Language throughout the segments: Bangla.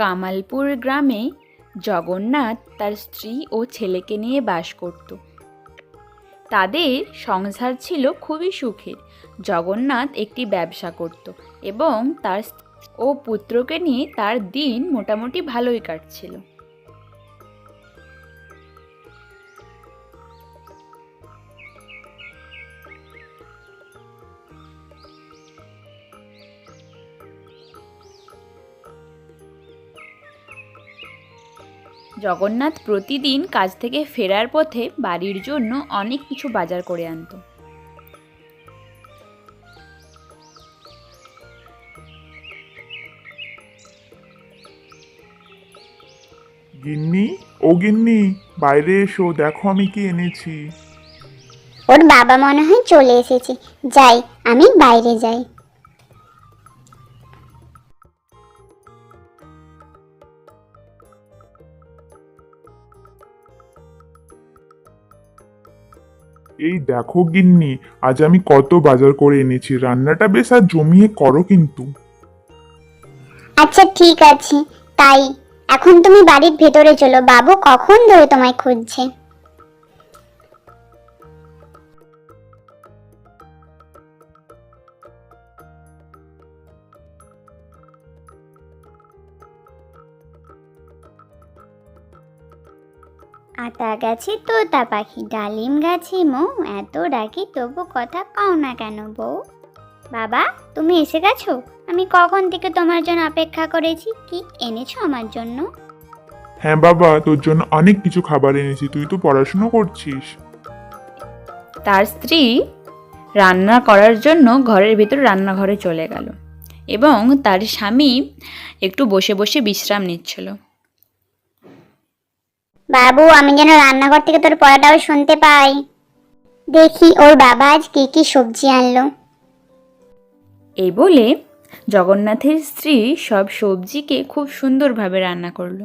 কামালপুর গ্রামে জগন্নাথ তার স্ত্রী ও ছেলেকে নিয়ে বাস করত। তাদের সংসার ছিল খুবই সুখের। জগন্নাথ একটি ব্যবসা করত এবং তার ও পুত্রকে নিয়ে তার দিন মোটামুটি ভালোই কাটছিল। জগন্নাথ প্রতিদিন কাজ থেকে ফেরার পথে বাড়ির জন্য অনেক কিছু বাজার করে আনতো। গিন্নি ও গিন্নি বাইরে এসো দেখো আমি কি এনেছি। ওর বাবা মনে হয় চলে এসেছে। যাই আমি বাইরে যাই। এই দেখো গিন্নি, আজ আমি কত বাজার করে এনেছি, রান্নাটা বেশ আর জমিয়ে করো কিন্তু। আচ্ছা ঠিক আছে, তাই। এখন তুমি বাড়ির ভেতরে চলো, বাবু কখন ধরে তোমায় খুঁজছে? আতা গাছে তোতা পাখি ডালিম গাছে মৌ। এত ডাকি তবু কথা কও না কেন বউ? বাবা তুমি এসে গেছো? আমি কখন থেকে তোমার জন্য অপেক্ষা করেছি? কি এনেছো আমার জন্য? হ্যাঁ বাবা তোর জন্য অনেক কিছু খাবার এনেছি। তুই তো পড়াশুনো করছিস। তার স্ত্রী রান্না করার জন্য ঘরের ভিতর রান্নাঘরে চলে গেল এবং তার স্বামী একটু বসে বসে বিশ্রাম নিচ্ছিল। বাবু আমি যেন রান্নাঘর থেকে তোর পড়াটাও শুনতে পাই। দেখি ওর বাবা আজ কি কি সবজি আনলো। এই বলে জগন্নাথের স্ত্রী সব সবজিকে খুব সুন্দরভাবে রান্না করল।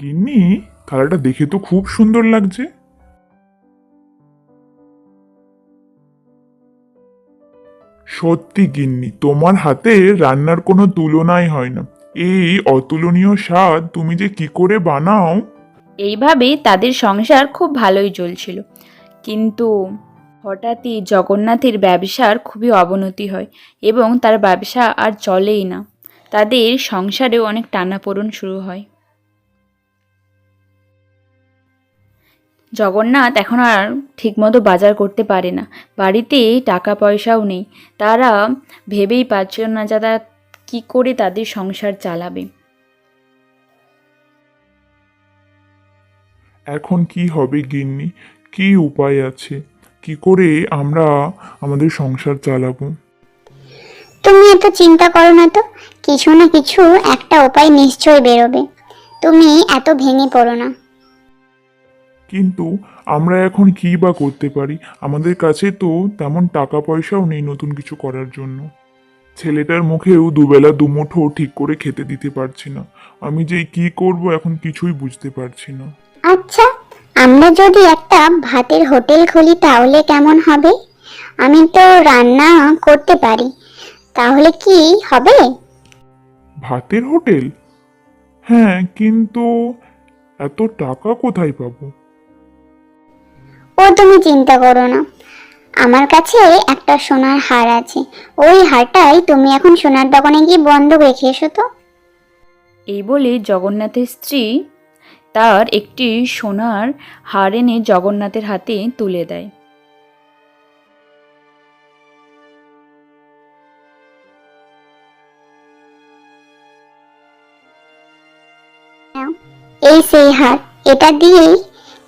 গিন্নি থালাটা দেখে তো খুব সুন্দর লাগছে। সত্যি গিন্নি তোমার হাতে রান্নার কোনো তুলনাই হয় না। এই অতুলনীয় স্বাদ তুমি যে কি করে বানাও? এইভাবে তাদের সংসার খুব ভালোই চলছিল। কিন্তু হঠাৎই জগন্নাথের ব্যবসার খুবই অবনতি হয় এবং তার ব্যবসা আর চলেই না। তাদের সংসারেও অনেক টানাপোড়ন শুরু হয়। জগন্নাথ এখন আর ঠিকমতো বাজার করতে পারে না। বাড়িতে টাকা পয়সাও নেই। তারা ভেবেই পাচ্ছিল না যে তারা কী করে তাদের সংসার চালাবে? এখন কি হবে গিন্নি? কি উপায় আছে? কি করে আমরা আমাদের সংসার চালাবো? তুমি এত চিন্তা করো না তো। কিছু না কিছু একটা উপায় নিশ্চয়ই বেরোবে। তুমি এত ভেঙে পড়ো না। কিন্তু আমরা এখন কি বা করতে পারি? আমাদের কাছে তো তেমন টাকা পয়সাও নেই নতুন কিছু করার জন্য। ছেলেটার মুখেও দুবেলা দুমুঠো ঠিক করে খেতে দিতে পারছি না। আমি যে কি করব এখন কিছুই বুঝতে পারছি না। আচ্ছা আমরা যদি একটা ভাতের হোটেল খুলি তাহলে কেমন হবে? আমি তো রান্না করতে পারি। তাহলে কি হবে? ভাতের হোটেল? হ্যাঁ কিন্তু এত টাকা কোথায় পাবো? ও তুমি চিন্তা করো না। আমার কাছে একটা সোনার হার আছে। ওই হারটাই তুমি এখন সোনার দোকানে গিয়ে বন্ধ রেখে এসো তো। এই বলে জগন্নাথের স্ত্রী তার একটি সোনার হার এনে জগন্নাথের হাতে তুলে দেয়। এই সেই হার এটা দিয়েই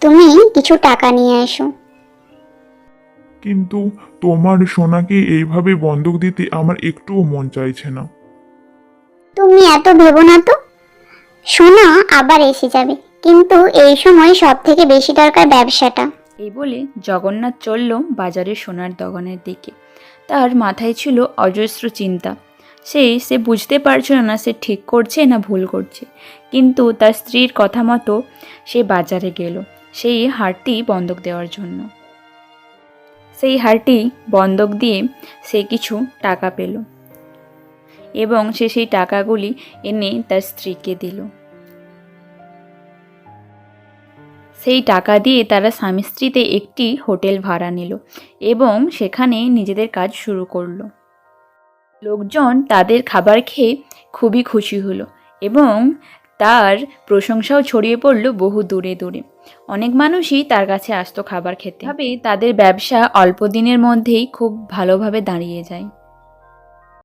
তুমি কিছু টাকা নিয়ে এসো। কিন্তু তোমার সোনাকে এইভাবে বন্ধক দিতে আমার একটুও মন চাইছে না। তুমি এত ভেবো না তো? সোনা আবার এসে যাবে। কিন্তু এই সময় সব থেকে বেশি দরকার ব্যবসাটা। এই বলে জগন্নাথ চলল বাজারে সোনার দোকানের দিকে। তার মাথায় ছিল অজস্র চিন্তা। সে সে বুঝতে পারছিল না সে ঠিক করছে না ভুল করছে। কিন্তু তার স্ত্রীর কথা মতো সে বাজারে গেল। সেই হারটি বন্ধক দেওয়ার জন্য। সেই হারটি বন্ধক দিয়ে সে কিছু টাকা পেল এবং সে সেই টাকাগুলি এনে তার স্ত্রীকে দিল। সেই টাকা দিয়ে তারা স্বামী স্ত্রীতে একটি হোটেল ভাড়া নিল এবং সেখানে নিজেদের কাজ শুরু করল। লোকজন তাদের খাবার খেয়ে খুবই খুশি হলো এবং তার প্রশংসাও ছড়িয়ে পড়ল বহু দূরে দূরে। অনেক মানুষই তার কাছে আসতো খাবার খেতে। ভাবে তাদের ব্যবসা অল্প দিনের মধ্যেই খুব ভালোভাবে দাঁড়িয়ে যায়।